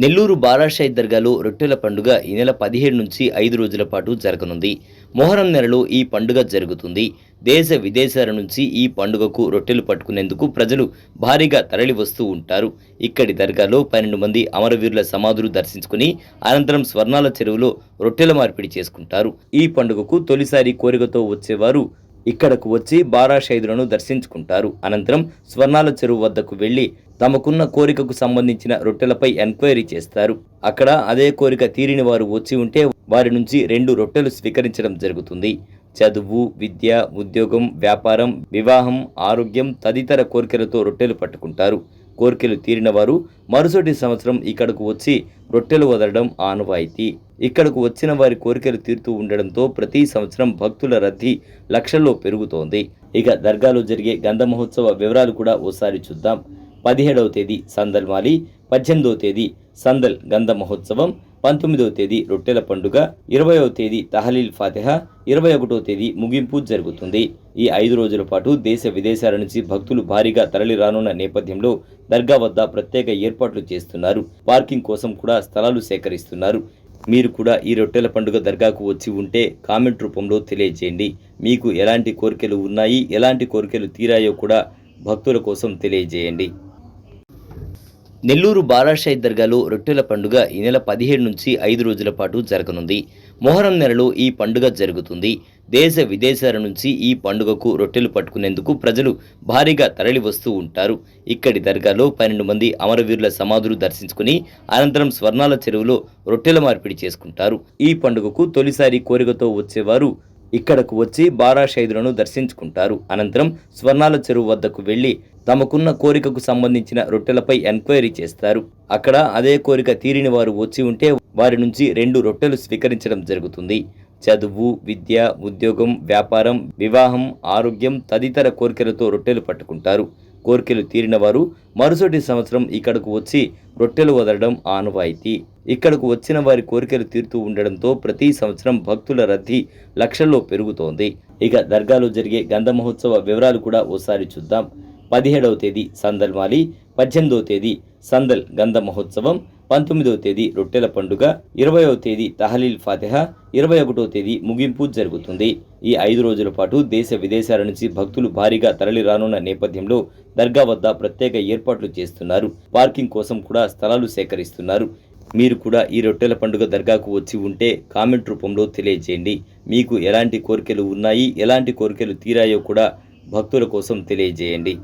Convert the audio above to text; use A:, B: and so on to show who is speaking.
A: నెల్లూరు బారాషాయి దర్గాలో రొట్టెల పండుగ ఈ నెల పదిహేడు నుంచి ఐదు రోజుల పాటు జరగనుంది. మొహరం నెలలో ఈ పండుగ జరుగుతుంది. దేశ విదేశాల నుంచి ఈ పండుగకు రొట్టెలు పట్టుకునేందుకు ప్రజలు భారీగా తరలి వస్తూ ఉంటారు. ఇక్కడి దర్గాలో పన్నెండు మంది అమరవీరుల సమాధులు దర్శించుకుని అనంతరం స్వర్ణాల చెరువులో రొట్టెల మార్పిడి చేసుకుంటారు. ఈ పండుగకు తొలిసారి కోరికతో వచ్చేవారు ఇక్కడకు వచ్చి బారాషైదులను దర్శించుకుంటారు. అనంతరం స్వర్ణాల చెరువు వద్దకు వెళ్ళి తమకున్న కోరికకు సంబంధించిన రొట్టెలపై ఎంక్వైరీ చేస్తారు. అక్కడ అదే కోరిక తీరిన వారు వచ్చి ఉంటే వారి నుంచి రెండు రొట్టెలు స్వీకరించడం జరుగుతుంది. చదువు విద్య ఉద్యోగం వ్యాపారం వివాహం ఆరోగ్యం తదితర కోరికలతో రొట్టెలు పట్టుకుంటారు. కోరికలు తీరిన వారు మరుసటి సంవత్సరం ఇక్కడకు వచ్చి రొట్టెలు వదలడం ఆనవాయితీ. ఇక్కడకు వచ్చిన వారి కోరికలు తీరుతూ ఉండడంతో ప్రతి సంవత్సరం భక్తుల రద్దీ లక్షల్లో పెరుగుతోంది. ఇక దర్గాలో జరిగే గంధ మహోత్సవ వివరాలు కూడా ఓసారి చూద్దాం. పదిహేడవ తేదీ సందల్ మాలి పద్దెనిమిదవ తేదీ సందల్ గంధ మహోత్సవం పంతొమ్మిదవ తేదీ రొట్టెల పండుగ ఇరవయవ తేదీ తహలీల్ ఫాతిహ ఇరవై ఒకటవ తేదీ ముగింపు జరుగుతుంది. ఈ ఐదు రోజుల పాటు దేశ విదేశాల నుంచి భక్తులు భారీగా తరలి రానున్న నేపథ్యంలో దర్గా వద్ద ప్రత్యేక ఏర్పాట్లు చేస్తున్నారు. పార్కింగ్ కోసం కూడా స్థలాలు సేకరిస్తున్నారు. మీరు కూడా ఈ రొట్టెల పండుగ దర్గాకు వచ్చి ఉంటే కామెంట్ రూపంలో తెలియజేయండి. మీకు ఎలాంటి కోరికలు ఉన్నాయి ఎలాంటి కోరికలు తీరాయో కూడా భక్తుల కోసం తెలియజేయండి. నెల్లూరు బాలాషాయి దర్గాలో రొట్టెల పండుగ ఈ నెల పదిహేడు నుంచి ఐదు రోజుల పాటు జరగనుంది. మొహరం నెలలో ఈ పండుగ జరుగుతుంది. దేశ విదేశాల నుంచి ఈ పండుగకు రొట్టెలు పట్టుకునేందుకు ప్రజలు భారీగా తరలి వస్తూ ఉంటారు. ఇక్కడి దర్గాలో పన్నెండు మంది అమరవీరుల సమాధులు దర్శించుకుని అనంతరం స్వర్ణాల చెరువులో రొట్టెల మార్పిడి చేసుకుంటారు. ఈ పండుగకు తొలిసారి కోరికతో వచ్చేవారు ఇక్కడకు వచ్చి బారాషైదులను దర్శించుకుంటారు. అనంతరం స్వర్ణాల చెరువు వద్దకు వెళ్ళి తమకున్న కోరికకు సంబంధించిన రొట్టెలపై ఎంక్వైరీ చేస్తారు. అక్కడ అదే కోరిక తీరిన వారు వచ్చి ఉంటే వారి నుంచి రెండు రొట్టెలు స్వీకరించడం జరుగుతుంది. చదువు విద్య ఉద్యోగం వ్యాపారం వివాహం ఆరోగ్యం తదితర కోరికలతో రొట్టెలు పట్టుకుంటారు. కోరికలు తీరిన వారు మరుసటి సంవత్సరం ఇక్కడకు వచ్చి రొట్టెలు వదలడం ఆనవాయితీ. ఇక్కడకు వచ్చిన వారి కోరికలు తీరుతూ ఉండడంతో ప్రతి సంవత్సరం భక్తుల రద్దీ లక్షల్లో పెరుగుతోంది. ఇక దర్గాలో జరిగే గంధ మహోత్సవ వివరాలు కూడా ఓసారి చూద్దాం. పదిహేడవ తేదీ సందల్ మాలి పద్దెనిమిదవ తేదీ సందల్ గంధ మహోత్సవం పంతొమ్మిదవ తేదీ రొట్టెల పండుగ ఇరవయవ తేదీ తహలీల్ ఫాతిహ ఇరవై ఒకటవ తేదీ ముగింపు జరుగుతుంది. ఈ ఐదు రోజుల పాటు దేశ విదేశాల నుంచి భక్తులు భారీగా తరలి రానున్న నేపథ్యంలో దర్గా వద్ద ప్రత్యేక ఏర్పాట్లు చేస్తున్నారు. పార్కింగ్ కోసం కూడా స్థలాలు సేకరిస్తున్నారు. మీరు కూడా ఈ రొట్టెల పండుగ దర్గాకు వచ్చి ఉంటే కామెంట్ రూపంలో తెలియజేయండి. మీకు ఎలాంటి కోరికలు ఉన్నాయి ఎలాంటి కోరికలు తీరాయో కూడా భక్తుల కోసం తెలియజేయండి.